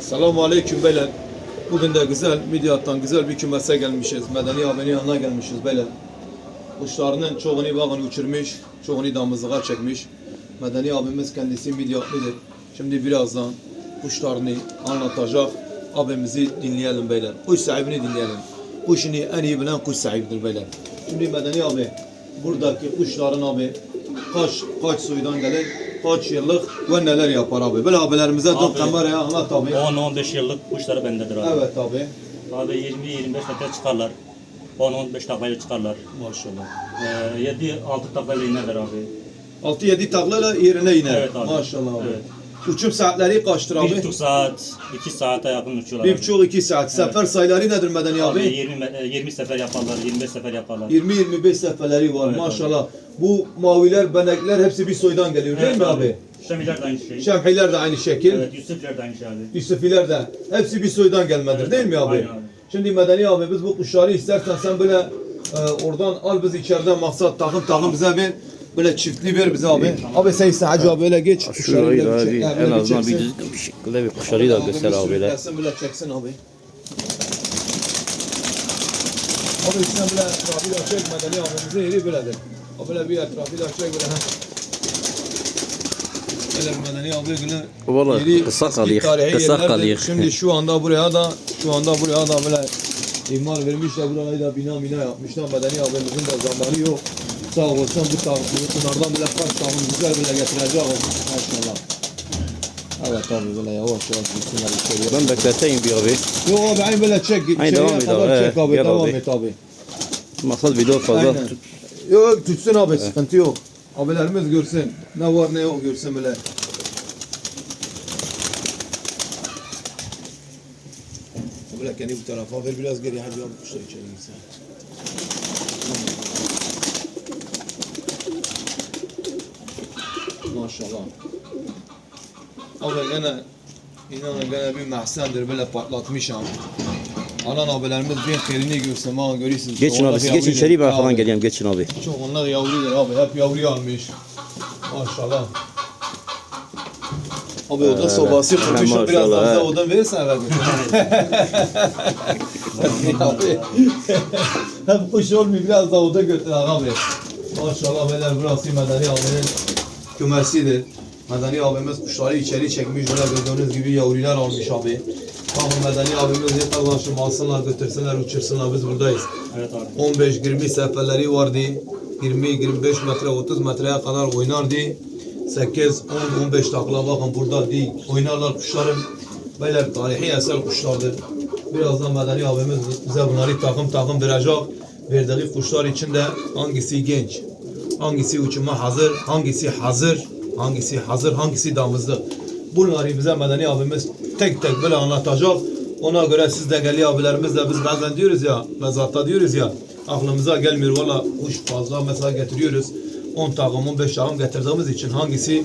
Selamun Aleyküm beyler. Bugün de güzel, Midyat'tan güzel bir kümese gelmişiz. Medeni abinin yanına gelmişiz beyler. Kuşlarının çoğunu bakın uçurmuş, çoğunu damızlığa çekmiş. Medeni abimiz kendisi Midyatlıdır. Şimdi birazdan kuşlarını anlatacak. Abimizi dinleyelim beyler. Kuş sahibini dinleyelim. Kuşunu en iyi bilen kuş sahibidir beyler. Şimdi Medeni abi, buradaki kuşların abi kaç kaç soydan gelir, kaç yıllık ve neler yapar abi. Böyle abilerimize Abi. kameraya anlat abi. 10-15 yıllık kuşları bendedir abi. Evet abi. Abi 20-25 metre çıkarlar. 10-15 taklayla çıkarlar. Maşallah. Ee, 7-6 taklayla inerler abi. 6-7 taklayla yerine iner. Evet abi. Maşallah abi. Evet. Uçum saatleri kaçtır Bir abi? buçuk saat, 2 saate yakın uçuyorlar Bir abi. buçuk iki saat. Sefer sayıları nedir Medeni Abi abi? 20, me- e, 20 sefer yaparlar, 25 sefer yaparlar. 20-25 seferleri var Evet maşallah. Bu maviler, benekler hepsi bir soydan geliyor değil mi abi? Şamiler de aynı şey. Şemhiler de aynı şekil. Evet, Yusufler de aynı şey abi. Yusufiler de. Hepsi bir soydan gelmedir Evet değil mi abi? Aynen abi. Şimdi Medeni abi biz bu kuşları istersen sen böyle e, oradan al biz içeriden maksat takım takım bize bir böyle çiftli ver bize abi. Abi sen ise hacı abi öyle geç. Şurayı böyle da yani en böyle azından bir şekilde bir kuşları da göster Abi sürüklensin bile çeksin abi. Abi sen bile etrafıyla çek Medeni abimizin yeri böyledir. Abi böyle bir etrafıyla çek böyle. Böyle Medeni abi günü yeri kısa kalıyor, kısa kalıyor. Şimdi şu anda buraya da şu anda buraya da böyle imar vermişler burayı da bina bina yapmışlar. Medeni abimizin de zamanı yok. Sağ olsun bu tavuk bunlardan bile kaç tavuk güzel bile getirecek maşallah. Evet abi böyle yavaş yavaş gitsinler içeriye. Ben bekleteyim bir abi. Yok abi aynı böyle çek. Aynı devam et abi, çek abi. gel devam abi. et abi. Maksat video fazla. Aynen. Yok tutsun abi sıkıntı yok. Abilerimiz görsün. Ne var ne yok görsün böyle. Böyle kendi bu tarafa ver biraz geri hadi abi kuşlar içeri girsin. Maşallah. Abi gene inanın gene bir mahsendir böyle patlatmışam. Anan abilerimiz bir xeyrini görsün bana görüyorsunuz. Geçin abi siz geçin içeri ben falan geleyim geçin abi. Çok onlar yavrudur abi. Hep yavru almış. Maşallah. Abi oda Evet. sobası Ha, kurmuş. Biraz daha evet. odan verirsen eve Abi. Hep kuş olmuyor. Biraz daha oda götür abi. Maşallah beyler burası Medeni abinin kümesidir. Medeni abimiz kuşları içeri çekmiş. Böyle gördüğünüz gibi yavrular almış abi. Tamam Medeni abimiz yeter şu alsınlar götürsünler uçursunlar biz buradayız. Evet abi. 15-20 seferleri vardı. 20-25 metre 30 metreye kadar oynardı. 8-10-15 takla bakın burada değil. Oynarlar kuşların. Beyler tarihi eser kuşlardır. Birazdan Medeni abimiz bize bunları takım takım verecek. Verdiği kuşlar içinde hangisi genç, hangisi uçuma hazır, hangisi hazır, hangisi hazır, hangisi damızlı. Bunları bize Medeni abimiz tek tek böyle anlatacak. Ona göre siz de geliyor abilerimiz de biz bazen diyoruz ya, mezatta diyoruz ya, aklımıza gelmiyor valla kuş fazla mesela getiriyoruz. 10 takım, 15 takım getirdiğimiz için hangisi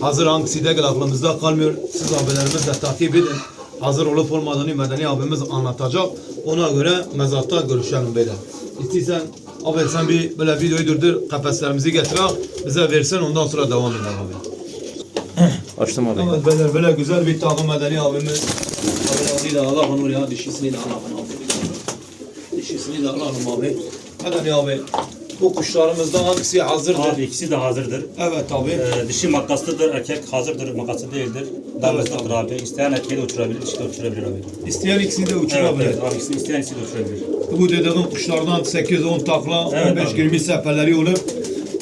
hazır hangisi değil aklımızda kalmıyor. Siz abilerimiz de takip edin. Hazır olup olmadığını Medeni abimiz anlatacak. Ona göre mezatta görüşelim böyle. İstiyorsan abi sen bir böyle videoyu durdur, kafeslerimizi getir al, bize versin ondan sonra devam edelim abi. Açtım abi. Evet böyle böyle güzel bir takım medeni abimiz. Abi da alalım oraya dişisini de alalım abi. Dişisini de alalım abi. Medeni abi bu kuşlarımızdan hangisi hazırdır? Abi ikisi de hazırdır. Evet abi. Ee, dişi makaslıdır, erkek hazırdır, makaslı değildir. Damızlıktır abi. İsteyen erkeği de uçurabilir, dişi de uçurabilir abi. İsteyen ikisini de Evet, uçurabilir. evet abi ikisini isteyen ikisi de uçurabilir. Bu dediğin kuşlardan 8-10 takla, Evet 15-20 seferleri olur.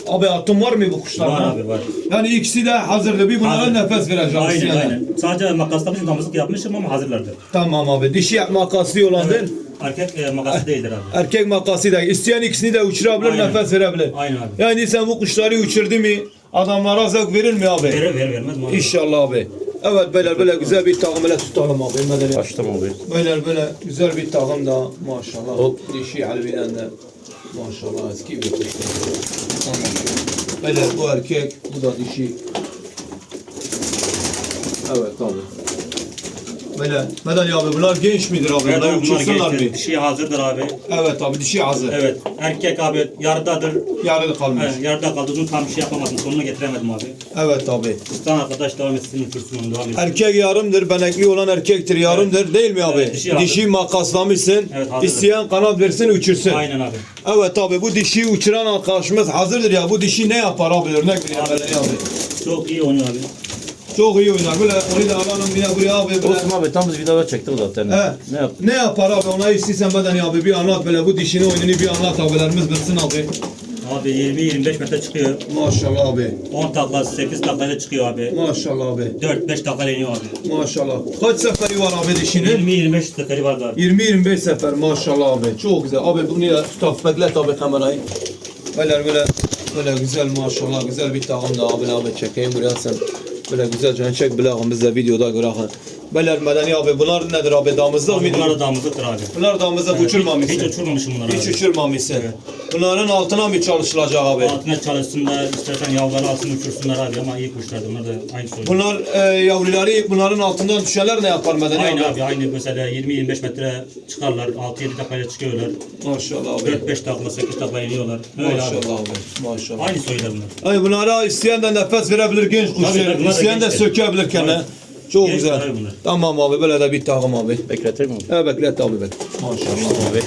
Abi atım var mı bu kuşlardan? Var abi var. Yani ikisi de hazırdır. Bir bunlara Hazır. nefes vereceğim. Aynen isteyene. aynen. Sadece makasla bizim damızlık yapmışım ama hazırlardır. Tamam abi. Dişi makaslı olandır. Erkek e, makaslı değildir abi. Erkek makası da. İsteyen ikisini de uçurabilir, Aynen. nefes verebilir. Aynen abi. Yani sen bu kuşları uçurdu mu adamlara zevk verir mi abi? Verir verir vermez mi abi? İnşallah abi. Evet böyle böyle güzel bir takım böyle tutalım abi. Medeni. Açtım abi. Böyle böyle güzel bir takım da maşallah. Hop. Dişi harbiden de maşallah eski bir kuş. Tamam. Böyle bu erkek, bu da dişi. Evet abi. Böyle. Medeni abi bunlar genç midir abi? Evet Bunlar uçursunlar mı? Dişi hazırdır abi. Evet abi dişi hazır. Evet. Erkek abi yarıdadır. Yarıda kalmış. Evet, yarıda kaldı. Bunu tam bir şey yapamadım. Sonuna getiremedim abi. Evet abi. Ustan arkadaş devam etsin. Onu devam etsin. Erkek yarımdır, benekli olan erkektir, yarımdır değil mi abi? Evet, dişi hazır. dişi makaslamışsın, Evet, hazırdır. isteyen kanat versin uçursun. Aynen abi. Evet abi bu dişi uçuran arkadaşımız hazırdır ya. Bu dişi ne yapar abi örnek abi. Çok iyi oynuyor abi. Çok iyi oynar. Böyle onu da alalım bir de buraya abi. Böyle. Olsun abi tam biz video çektik zaten. He. Ne yap? Ne yapar abi ona istiyorsan bedeni abi bir anlat böyle bu dişini oyununu bir anlat abilerimiz bilsin abi. Abi 20-25 metre çıkıyor. Maşallah abi. 10 takla 8 taklayla çıkıyor abi. Maşallah abi. 4-5 takla iniyor abi. Maşallah. Kaç seferi var abi dişinin? 20-25 seferi vardı abi. 20-25 sefer maşallah abi. Çok güzel. Abi bunu ya tutaf beklet abi kamerayı. Böyle böyle böyle güzel maşallah güzel bir takım da abi abi çekeyim buraya sen. Böyle güzelce çek bilağım biz de videoda görelim. Beler medeni abi bunlar nedir abi damızlık mıydı? bunlar da damızlıktır abi. Bunlar damızlık Evet, uçurmamışsın. Hiç uçurmamışım bunları Hiç abi. uçurmamışsın. Evet. Bunların altına mı çalışılacak abi? Altına çalışsınlar, istersen yavruları alsın uçursunlar abi ama iyi kuşlar bunlar da aynı soru. Bunlar e, yavruları bunların altından düşenler ne yapar medeni Aynı abi? abi aynı mesela 20-25 metre çıkarlar, 6-7 dakikayla çıkıyorlar. Maşallah abi. 4-5 takla, 8 takla iniyorlar. Öyle abi. Maşallah abi. Maşallah. Aynı soylar bunlar. Ay bunlara isteyen de nefes verebilir genç kuşlar. İsteyen de sökebilir kendine. Çok Gençler güzel. bunlar. Tamam abi böyle de bir takım abi. Bekletir mi abi? Evet beklet abi beklet. Maşallah Abi.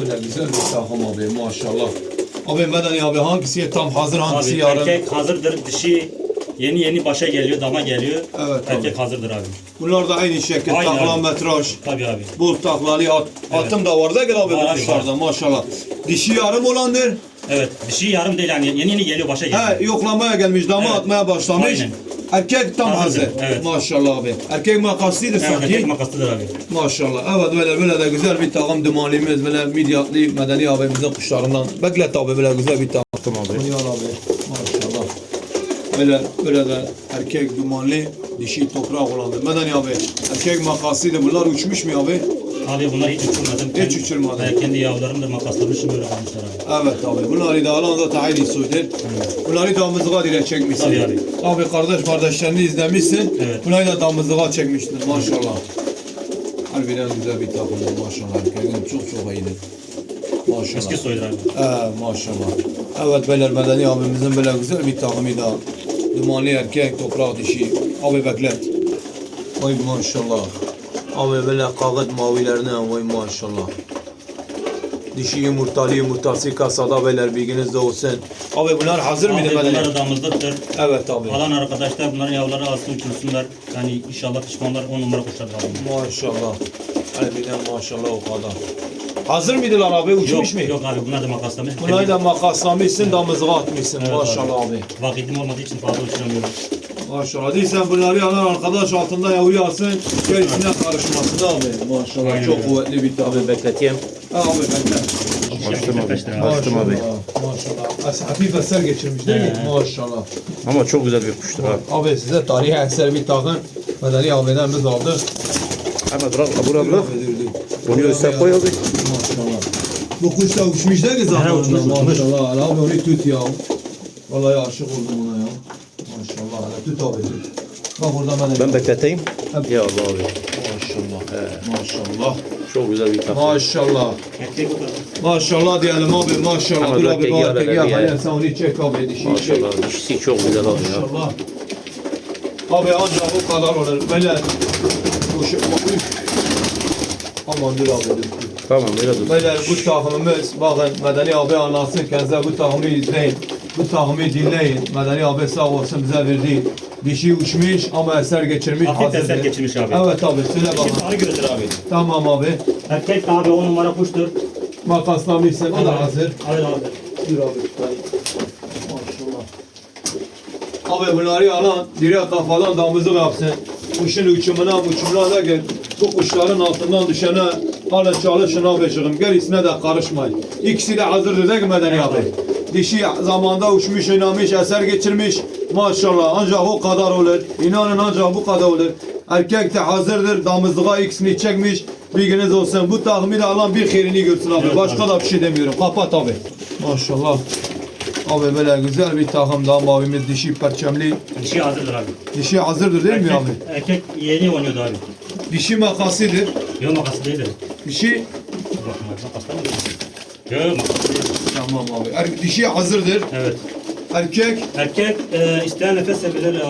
Böyle güzel bir takım abi maşallah. Abi medeni abi hangisi tam hazır hangisi Abi yarın? erkek hazırdır, dişi yeni yeni başa geliyor, dama geliyor. Evet, Erkek hazırdır abi. Bunlar da aynı şekilde Aynı takla abi. metraj. Tabii abi. Bol taklalı at. Atım da var da gel abi bu kuşlarda maşallah. Dişi yarım olandır. Evet, dişi yarım değil yani yeni yeni geliyor başa geliyor. He yoklamaya gelmiş dama Evet. atmaya başlamış. Aynen. Erkek tam hazır. Evet. Maşallah abi. Erkek makaslıydı Evet, sanki. erkek makaslıdır abi. Maşallah. Evet böyle böyle de güzel bir takım dumanimiz böyle midyatlı medeni abimizin kuşlarından. Beklet abi böyle güzel bir takım. Abi. Dünya abi. Maşallah. Böyle böyle de erkek dumanlı dişi toprak olandır. Medeni abi. Erkek makasıydı. Bunlar uçmuş mu abi? Abi bunlar hiç uçurmadım. Hiç uçurmadın. Ben kendi yavrularımı da makaslamışım böyle kalmışlar abi. Evet abi. Bunları da alan da tayin suydur. Bunları damızlığa dile çekmişsin. Tabii abi. Abi kardeş kardeşlerini izlemişsin. Evet. Bunları da damızlığa çekmiştin maşallah. Harbiden güzel bir takımdır maşallah. Erkeğin çok çok iyidir. Maşallah. Eski soydur abi. Ee, maşallah. Evet beyler medeni abimizin böyle güzel bir takımı da. Dumanlı erkek, toprak dişi. Abi beklet. Vay maşallah. Abi böyle kağıt mavilerine vay maşallah. Dişi yumurtalı yumurtası kasada beyler bilginiz olsun. Abi bunlar hazır mıydı Abi medeni? bunlar da damızlıktır. Evet abi. Alan arkadaşlar bunların yavruları alsın uçursunlar. Yani inşallah pişmanlar 10 numara kuşlar abi. Maşallah. Harbiden maşallah o kadar. Hazır mıydılar abi? Uçmuş mu? Yok, abi bunlar da makaslamış. Bunları da makaslamışsın, damızlığa atmışsın. Evet maşallah abi. Vakitim olmadığı için fazla uçuramıyorum. Maşallah. Değilsen bunları alan arkadaş altında yavru alsın. Gerisine karışmasın abi. Maşallah. Aynen Çok kuvvetli bir tabi. Abi bekleteyim. Abi bekle. Açtım abi. Açtım abi. Maşallah. As- Hafif eser geçirmiş değil mi? Maşallah. Ama çok güzel bir kuştur abi. Abi size tarihi eser bir takın. Medeni abiden biz aldık. Hemen bırak abi bırak. Onu üstüne koy abi. Maşallah. Bu kuş da uçmuş değil mi zamanında? Maşallah. Abi onu tut ya. Vallahi aşık oldum ona ya. Abi tut. Bak burada medeni. Ben bekleteyim. Ya Allah abi. Maşallah. He. Maşallah. Çok güzel bir takım. Maşallah. Maşallah diyelim abi maşallah. Ama Dur abi bak tek bir Hayır sen onu çek abi dişi çek. Maşallah. Dişisi çok güzel abi ya. Maşallah. Abi ancak bu kadar olur. Böyle koşu koşu. Aman dur abi dur. Tamam öyle dur. Böyle bu takımımız bakın Medeni abi anlatsın kendinize bu takımı izleyin. Bu takımı dinleyin. Medeni abi sağ olsun bize verdi. Dişi uçmuş ama eser geçirmiş. Hafif hazırdır. eser geçirmiş abi. Evet abi söyle Şimdi bana. sarı gözler abi. Tamam abi. Erkek de abi 10 numara kuştur. Makaslamışsın o da hazır. Hayır abi. Dur abi tutayım. Maşallah. Abi bunları alan direkt kafadan damızlık yapsın. Kuşun uçumuna uçumuna da gel. Bu kuşların altından düşene alın çalışın abicim. Gerisine de karışmayın. İkisi de hazırdır değil mi Medeni abi? Dişi zamanda uçmuş, oynamış, eser geçirmiş. Maşallah ancak o kadar olur. İnanın ancak bu kadar olur. Erkek de hazırdır. Damızlığa ikisini çekmiş. Bilginiz olsun. Bu tahmini alan bir xeyrini görsün abi. Evet Başka abi. da bir şey demiyorum. Kapat abi. Maşallah. Abi böyle güzel bir takım daha mavimiz dişi perçemli. Dişi hazırdır abi. Dişi hazırdır değil mi abi? Erkek, erkek yeni oynuyordu abi. Dişi makasıdır. Yok makası değil de. Dişi makaslar mı? Yok makası değil. tamam abi. Er, dişi hazırdır. Evet. Erkek Erkek e, isteyen nefes e, uçurabilir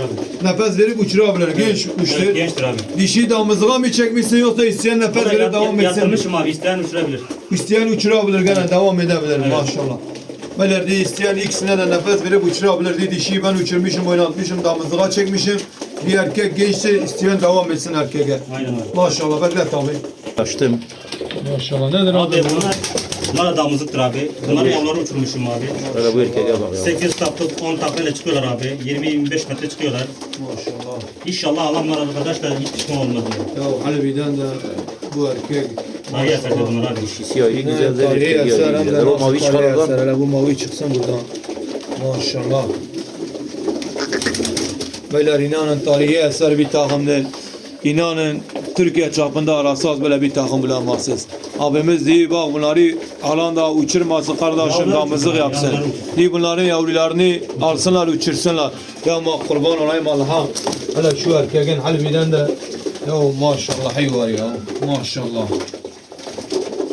abi. nefes verip uçurabilir. Genç. Evet, gençtir abi. Dişi damızlığa mı çekmişsin yoksa isteyen nefes verip devam etsin? yatırmışım abi, isteyen uçurabilir. İsteyen uçurabilir gene devam edebilir maşallah. Böyle de isteyen ikisine de nefes verip uçurabilir diye dişiyi ben uçurmuşum, oynatmışım, damızlığa çekmişim. Bir erkek gençse isteyen devam etsin erkeğe. Aynen abi. Maşallah bekle tabi. Açtım. Maşallah nedir Abi bunlar, bunlar da damızlıktır abi. Bunların yavruları uçurmuşum abi. Böyle bu erkeğe bak ya. 8 taktık, 10 taklayla çıkıyorlar abi. 20-25 metre çıkıyorlar. Maşallah. İnşallah Allah'ım arkadaşlar hiç pişman olmaz diyor. Ya Halbuki'den de bu erkek Tarihi eserde bunlar abi. Siyah iyi güzel de Tarihi erkek eser ya. hem de Güzel. O nasıl mavi tarihi çıkar eser. oradan. Hele bu mavi çıksın buradan. Maşallah. Beyler inanın tarihi eser bir takımdır. İnanın Türkiye çapında arasanız böyle bir takım bulamazsınız. Abimiz değil bak bunları alanda uçurmasın kardeşim damızlık yapsın. Değil bunların yavrularını alsınlar uçursunlar. Ya ma kurban olayım Allah'a. Hele şu erkeğin halbiden de ya maşallah hay var ya maşallah.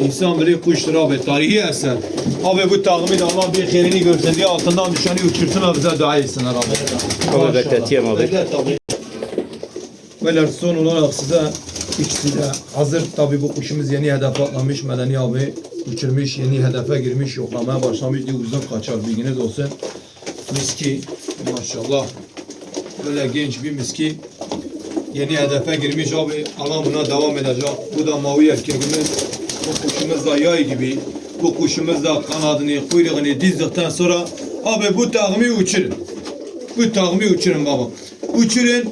İnsan biri kuştur abi. Tarihi eser. Abi bu takımı da Allah bir khairini görsün diye altından düşeni uçursun bize dua etsinler abi. Abi Maşallah. bekleteyim abi. Beklet abi. Beyler son olarak size ikisi de hazır tabi bu kuşumuz yeni hedef atlamış Medeni abi uçurmuş yeni hedefe girmiş yoklamaya başlamış diye uzun kaçar bilginiz olsun. Miski maşallah böyle genç bir miski yeni hedefe girmiş abi alan buna devam edecek. Bu da mavi erkeğimiz. Bu kuşumuz da yay gibi. Bu kuşumuz da kanadını, kuyruğunu dizdikten sonra abi bu takımı uçurun. Bu takımı uçurun baba. Uçurun.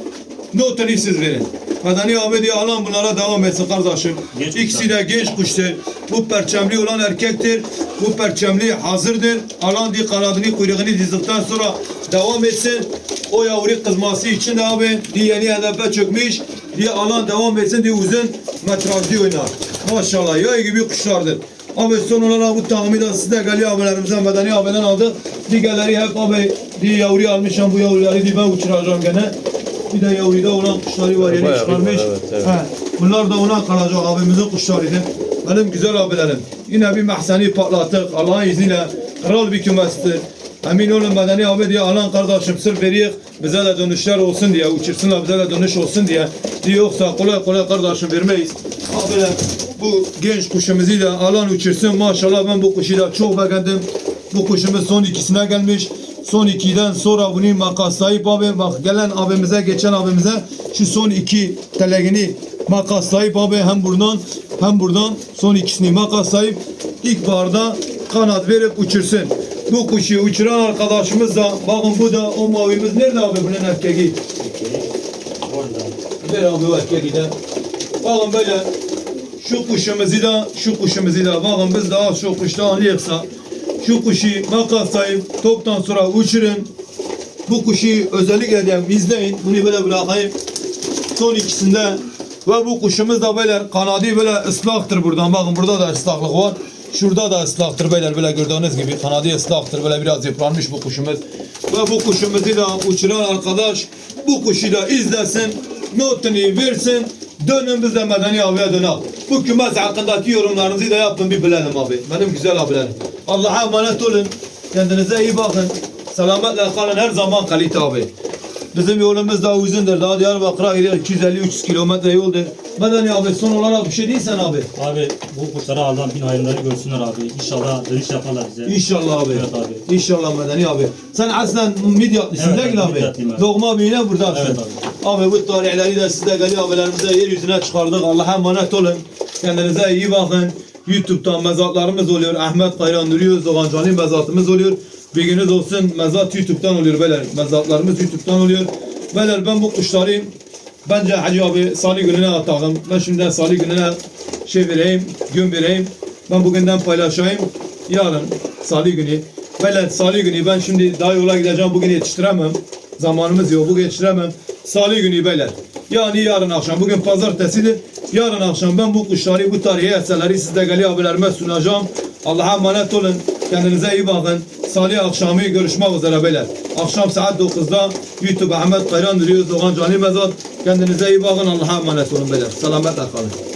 Notunu siz verin. Medeni abi diye alan bunlara devam etsin kardeşim. Genç İkisi de genç kuştur. Bu perçemli olan erkektir. Bu perçemli hazırdır. Alan diye kanadını kuyruğunu dizdikten sonra devam etsin. O yavru kızması için de abi diye yeni hedefe çökmüş. Diye alan devam etsin diye uzun metrajlı oynar. Maşallah yay gibi kuşlardır. Abi son olarak bu takımı da size Gali abilerimizden, Medeni abiden aldık. Diğerleri hep abi diye yavruyu almışım bu yavruları diye ben uçuracağım gene. Bir de yavruda olan kuşları var yeni Bayağı çıkarmış. var, evet, evet. He, bunlar da ona kalacak abimizin kuşlarıydı. Benim güzel abilerim. Yine bir mahzeni patlattık. Allah'ın izniyle kral bir kümestir. Emin olun Medeni abi diye alan kardeşim sır veriyor. Bize de dönüşler olsun diye, uçursunlar bize de dönüş olsun diye. Diye yoksa kolay kolay kardeşim vermeyiz. Abiler bu genç kuşumuzu da alan uçursun. Maşallah ben bu kuşu da çok beğendim. Bu kuşumuz son ikisine gelmiş. Son ikiden sonra bunu makaslayıp abi bak gelen abimize geçen abimize şu son iki telegini makaslayıp abi hem buradan hem buradan son ikisini makaslayıp ilkbaharda kanat verip uçursun. Bu kuşu uçuran arkadaşımız da bakın bu da o mavimiz nerede abi bunun erkeği? Ver abi o erkeği de. Bakın böyle şu kuşumuzu da şu kuşumuzu da bakın biz daha şu kuşta anlayırsa şu kuşu makaslayıp toptan sonra uçurun. Bu kuşu özellikle de izleyin. Bunu böyle bırakayım. Son ikisinde ve bu kuşumuz da böyle kanadı böyle ıslaktır buradan. Bakın burada da ıslaklık var. Şurada da ıslaktır beyler böyle gördüğünüz gibi kanadı ıslaktır böyle biraz yıpranmış bu kuşumuz. Ve bu kuşumuzu da uçuran arkadaş bu kuşu da izlesin, notunu versin. Dönün biz de Medeni abiye dönelim. Bu kümes hakkındaki yorumlarınızı da yapın bir bilelim abi. Benim güzel abilerim. Allah'a emanet olun. Kendinize iyi bakın. Selametle kalın her zaman kalite abi. Bizim yolumuz daha uzundur. Daha Diyarbakır'a gidiyor 250-300 kilometre yoldur. Medeni abi son olarak bir şey değilsen abi. Abi bu kuşlara Allah'ın bin hayırları görsünler abi. İnşallah dönüş yaparlar bize. İnşallah abi. Evet abi. İnşallah Medeni abi. Sen aslen Midyatlısın Evet, değil mi abi? Abi. Doğma büyüne buradasın. Evet abi. bu tarihleri de size Gali abilerimize yeryüzüne çıkardık. Allah'a emanet olun. Kendinize iyi bakın. YouTube'dan mezatlarımız oluyor. Ahmet Kayran Nuri Zoğancani mezatımız oluyor. Bilginiz olsun mezat YouTube'dan oluyor beyler. Mezatlarımız YouTube'dan oluyor. Beyler ben bu kuşları bence Hacı abi Salih gününe atalım. Ben şimdiden Salih gününe şey vereyim, gün vereyim. Ben bugünden paylaşayım. Yarın Salih günü. Beyler Salih günü ben şimdi daha yola gideceğim. Bugün yetiştiremem. Zamanımız yok. Bugün yetiştiremem. Salih günü beyler. Yani yarın akşam. Bugün pazartesidir. Yarın akşam ben bu kuşları, bu tarihi eserleri sizde Gali abilerime sunacağım. Allah'a emanet olun. Kendinize iyi bakın. Salı akşamı görüşmek üzere beyler. Akşam saat 9'da YouTube Ahmet Kayran Rüyüz Doğan Cani Mezat. Kendinize iyi bakın. Allah'a emanet olun beyler. Selametle kalın.